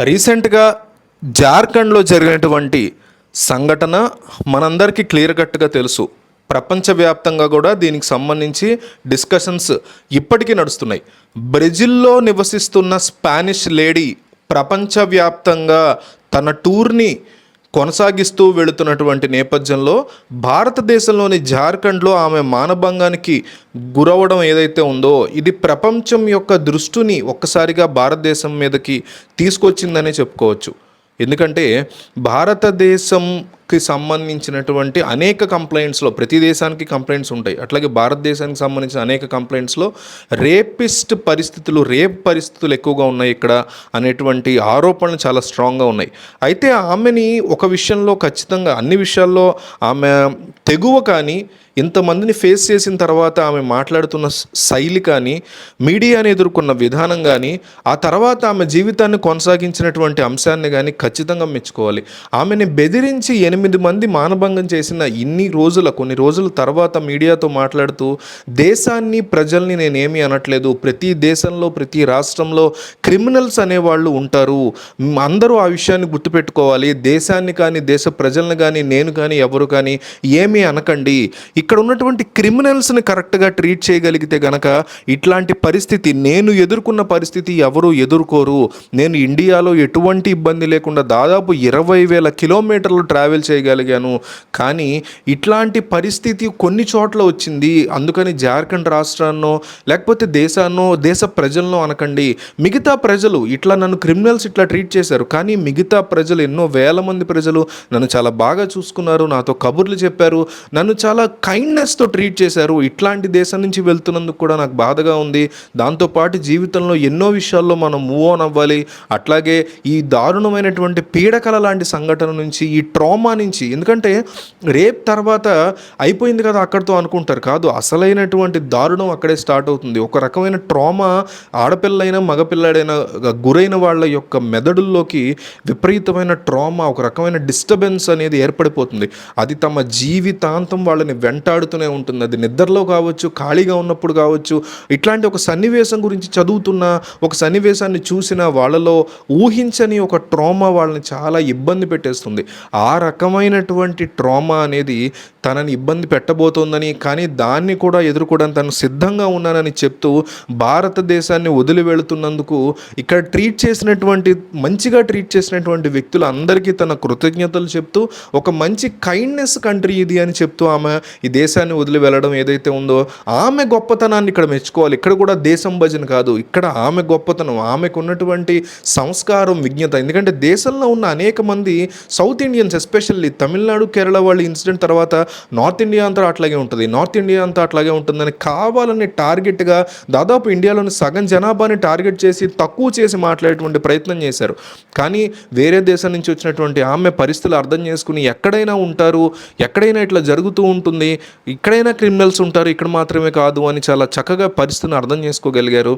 రీసెంట్గా జార్ఖండ్లో జరిగినటువంటి సంఘటన మనందరికీ క్లియర్ కట్గా తెలుసు. ప్రపంచవ్యాప్తంగా కూడా దీనికి సంబంధించి డిస్కషన్స్ ఇప్పటికీ నడుస్తున్నాయి. బ్రెజిల్లో నివసిస్తున్న స్పానిష్ లేడీ ప్రపంచవ్యాప్తంగా తన టూర్ని కొనసాగిస్తూ వెళుతున్నటువంటి నేపథ్యంలో భారతదేశంలోని జార్ఖండ్లో ఆమె మానభంగానికి గురవడం ఏదైతే ఉందో ఇది ప్రపంచం యొక్క దృష్టిని ఒక్కసారిగా భారతదేశం మీదకి తీసుకొచ్చిందనే చెప్పుకోవచ్చు. ఎందుకంటే భారతదేశం కి సంబంధించినటువంటి అనేక కంప్లైంట్స్లో ప్రతి దేశానికి కంప్లైంట్స్ ఉంటాయి. అట్లాగే భారతదేశానికి సంబంధించిన అనేక కంప్లైంట్స్లో రేపిస్ట్ పరిస్థితులు రేప్ పరిస్థితులు ఎక్కువగా ఉన్నాయి ఇక్కడ అనేటువంటి ఆరోపణలు చాలా స్ట్రాంగ్గా ఉన్నాయి. అయితే ఆమెని ఒక విషయంలో ఖచ్చితంగా అన్ని విషయాల్లో ఆమె తెగువ కానీ ఇంతమందిని ఫేస్ చేసిన తర్వాత ఆమె మాట్లాడుతున్న శైలి కానీ మీడియాని ఎదుర్కొన్న విధానం కానీ ఆ తర్వాత ఆమె జీవితాన్ని కొనసాగించినటువంటి అంశాన్ని కానీ ఖచ్చితంగా మెచ్చుకోవాలి. ఆమెని బెదిరించి ఎనిమిది మంది మానభంగం చేసిన ఇన్ని రోజుల కొన్ని రోజుల తర్వాత మీడియాతో మాట్లాడుతూ దేశాన్ని ప్రజల్ని నేనేమి అనట్లేదు. ప్రతి దేశంలో ప్రతి రాష్ట్రంలో క్రిమినల్స్ అనేవాళ్ళు ఉంటారు. అందరూ ఆ విషయాన్ని గుర్తుపెట్టుకోవాలి. దేశాన్ని కానీ దేశ ప్రజల్ని కానీ నేను కానీ ఎవరు కానీ ఏమీ అనకండి. ఇక్కడ ఉన్నటువంటి క్రిమినల్స్ని కరెక్ట్గా ట్రీట్ చేయగలిగితే గనక ఇట్లాంటి పరిస్థితి నేను ఎదుర్కొన్న పరిస్థితి ఎవరు ఎదుర్కోరు. నేను ఇండియాలో ఎటువంటి ఇబ్బంది లేకుండా దాదాపు ఇరవై వేల కిలోమీటర్లు ట్రావెల్ చేయగలిగాను. కానీ ఇట్లాంటి పరిస్థితి కొన్ని చోట్ల వచ్చింది. అందుకని జార్ఖండ్ రాష్ట్రాన్నో లేకపోతే దేశాన్నో దేశ ప్రజలను అనకండి. మిగతా ప్రజలు ఇట్లా నన్ను క్రిమినల్స్ ఇట్లా ట్రీట్ చేశారు. కానీ మిగతా ప్రజలు ఎన్నో వేల మంది ప్రజలు నన్ను చాలా బాగా చూసుకున్నారు. నాతో కబుర్లు చెప్పారు. నన్ను చాలా కైండ్నెస్తో ట్రీట్ చేశారు. ఇట్లాంటి దేశం నుంచి వెళ్తున్నందుకు కూడా నాకు బాధగా ఉంది. దాంతోపాటు జీవితంలో ఎన్నో విషయాల్లో మనం మూవ్ ఆన్ అవ్వాలి. అట్లాగే ఈ దారుణమైనటువంటి పీడకల లాంటి సంఘటన నుంచి ఈ ట్రామా నుంచి ఎందుకంటే రేప్ తర్వాత అయిపోయింది కదా అక్కడితో అనుకుంటారు. కాదు అసలైనటువంటి దారుణం అక్కడే స్టార్ట్ అవుతుంది. ఒక రకమైన ట్రామా ఆడపిల్లైనా మగపిల్లడైనా గురైన వాళ్ళ యొక్క మెదడుల్లోకి విపరీతమైన ట్రామా ఒక రకమైన డిస్టర్బెన్స్ అనేది ఏర్పడిపోతుంది. అది తమ జీవితాంతం వాళ్ళని వెంటాడుతూనే ఉంటుంది. అది నిద్రలో కావచ్చు ఖాళీగా ఉన్నప్పుడు కావచ్చు ఇట్లాంటి ఒక సన్నివేశం గురించి చదువుతున్న ఒక సన్నివేశాన్ని చూసిన వాళ్ళలో ఊహించని ఒక ట్రామా వాళ్ళని చాలా ఇబ్బంది పెట్టేస్తుంది. ఆ రకమైనటువంటి ట్రామా అనేది తనని ఇబ్బంది పెట్టబోతోందని కానీ దాన్ని కూడా ఎదుర్కోవడానికి తను సిద్ధంగా ఉన్నానని చెప్తూ భారతదేశాన్ని వదిలి వెళుతున్నందుకు ఇక్కడ ట్రీట్ చేసినటువంటి మంచిగా ట్రీట్ చేసినటువంటి వ్యక్తులు అందరికీ తన కృతజ్ఞతలు చెప్తూ ఒక మంచి కైండ్నెస్ కంట్రీ ఇది అని చెప్తూ ఆమె ఈ దేశాన్ని వదిలి వెళ్ళడం ఏదైతే ఉందో ఆమె గొప్పతనాన్ని ఇక్కడ మెచ్చుకోవాలి. ఇక్కడ కూడా దేశం భజన కాదు. ఇక్కడ ఆమె గొప్పతనం ఆమెకు ఉన్నటువంటి సంస్కారం విజ్ఞత. ఎందుకంటే దేశంలో ఉన్న అనేక మంది south Indians especially Tamil Nadu Kerala వాళ్ళ ఇన్సిడెంట్ తర్వాత నార్త్ ఇండియా అంతా అట్లాగే ఉంటుంది. నార్త్ ఇండియా అంతా అట్లాగే ఉంటుందని కావాలని టార్గెట్గా దాదాపు ఇండియాలోని సగం జనాభాని టార్గెట్ చేసి తక్కువ చేసి మాట్లాడేటువంటి ప్రయత్నం చేశారు. కానీ వేరే దేశం నుంచి వచ్చినటువంటి ఆమె పరిస్థితులు అర్థం చేసుకుని ఎక్కడైనా ఉంటారు ఎక్కడైనా ఇట్లా జరుగుతూ ఉంటుంది ఇక్కడైనా క్రిమినల్స్ ఉంటారు ఇక్కడ మాత్రమే కాదు అని చాలా చక్కగా పరిస్థితిని అర్థం చేసుకోగలిగారు.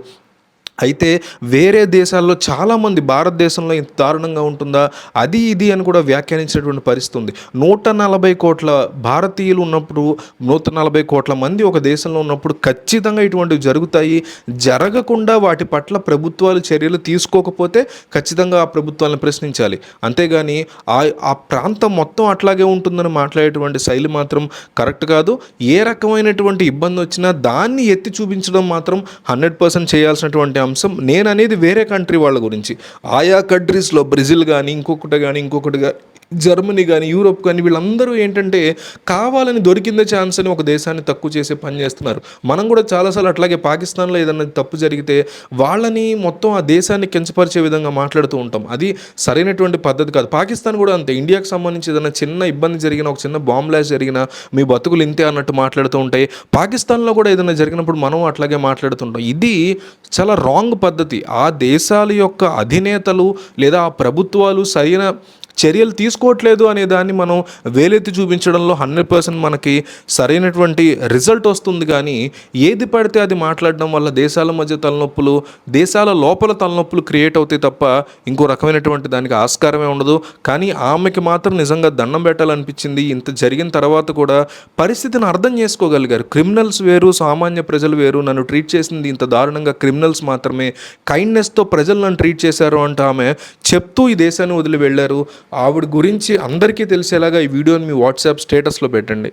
అయితే వేరే దేశాల్లో చాలామంది భారతదేశంలో ఇంత దారుణంగా ఉంటుందా? అది ఇది అని కూడా వ్యాఖ్యానించినటువంటి పరిస్థితి ఉంది. నూట నలభై కోట్ల భారతీయులు ఉన్నప్పుడు నూట నలభై కోట్ల మంది ఒక దేశంలో ఉన్నప్పుడు ఖచ్చితంగా ఇటువంటివి జరుగుతాయి. జరగకుండా వాటి పట్ల ప్రభుత్వాలు చర్యలు తీసుకోకపోతే ఖచ్చితంగా ఆ ప్రభుత్వాలను ప్రశ్నించాలి. అంతేగాని ఆ ఆ ప్రాంతం మొత్తం అట్లాగే ఉంటుందని మాట్లాడేటువంటి శైలి మాత్రం కరెక్ట్ కాదు. ఏ రకమైనటువంటి ఇబ్బంది వచ్చినా దాన్ని ఎత్తి చూపించడం మాత్రం హండ్రెడ్ పర్సెంట్ చేయాల్సినటువంటి అంశం నేను అనేది వేరే కంట్రీ వాళ్ళ గురించి. ఆయా కంట్రీస్లో బ్రెజిల్ కానీ ఇంకొకటి కానీ ఇంకొకటి కానీ జర్మనీ కానీ యూరోప్ కానీ వీళ్ళందరూ ఏంటంటే కావాలని దొరికిందే ఛాన్స్ అని ఒక దేశాన్ని తక్కువ చేసే పని చేస్తున్నారు. మనం కూడా చాలాసార్లు అట్లాగే పాకిస్తాన్లో ఏదైనా తప్పు జరిగితే వాళ్ళని మొత్తం ఆ దేశాన్ని కించపరిచే విధంగా మాట్లాడుతూ ఉంటాం. అది సరైనటువంటి పద్ధతి కాదు. పాకిస్తాన్ కూడా అంతే. ఇండియాకి సంబంధించి ఏదైనా చిన్న ఇబ్బంది జరిగిన ఒక చిన్న బాంబ్ బ్లాస్ట్ జరిగినా మీ బతుకులు ఇంతే అన్నట్టు మాట్లాడుతూ ఉంటాయి పాకిస్తాన్లో కూడా ఏదైనా జరిగినప్పుడు మనం అట్లాగే మాట్లాడుతుంటాం. ఇది చాలా రాంగ్ పద్ధతి. ఆ దేశాల యొక్క అధినేతలు లేదా ఆ ప్రభుత్వాలు సరైన చర్యలు తీసుకోవట్లేదు అనే దాన్ని మనం వేలెత్తి చూపించడంలో హండ్రెడ్ పర్సెంట్ మనకి సరైనటువంటి రిజల్ట్ వస్తుంది. కానీ ఏది పడితే అది మాట్లాడడం వల్ల దేశాల మధ్య తలనొప్పులు దేశాల లోపల తలనొప్పులు క్రియేట్ అవుతాయి తప్ప ఇంకో రకమైనటువంటి దానికి ఆస్కారమే ఉండదు. కానీ ఆమెకి మాత్రం నిజంగా దండం పెట్టాలనిపించింది. ఇంత జరిగిన తర్వాత కూడా పరిస్థితిని అర్థం చేసుకోగలిగారు. క్రిమినల్స్ వేరు సామాన్య ప్రజలు వేరు. నన్ను ట్రీట్ చేసింది ఇంత దారుణంగా క్రిమినల్స్ మాత్రమే. కైండ్నెస్తో ప్రజలు నన్ను ట్రీట్ చేశారు అంటే ఆమె చెప్తూ ఈ దేశాన్ని వదిలి వెళ్ళారు. ఆవిడ గురించి అందరికీ తెలిసేలాగా ఈ వీడియోని మీ వాట్సాప్ స్టేటస్లో పెట్టండి.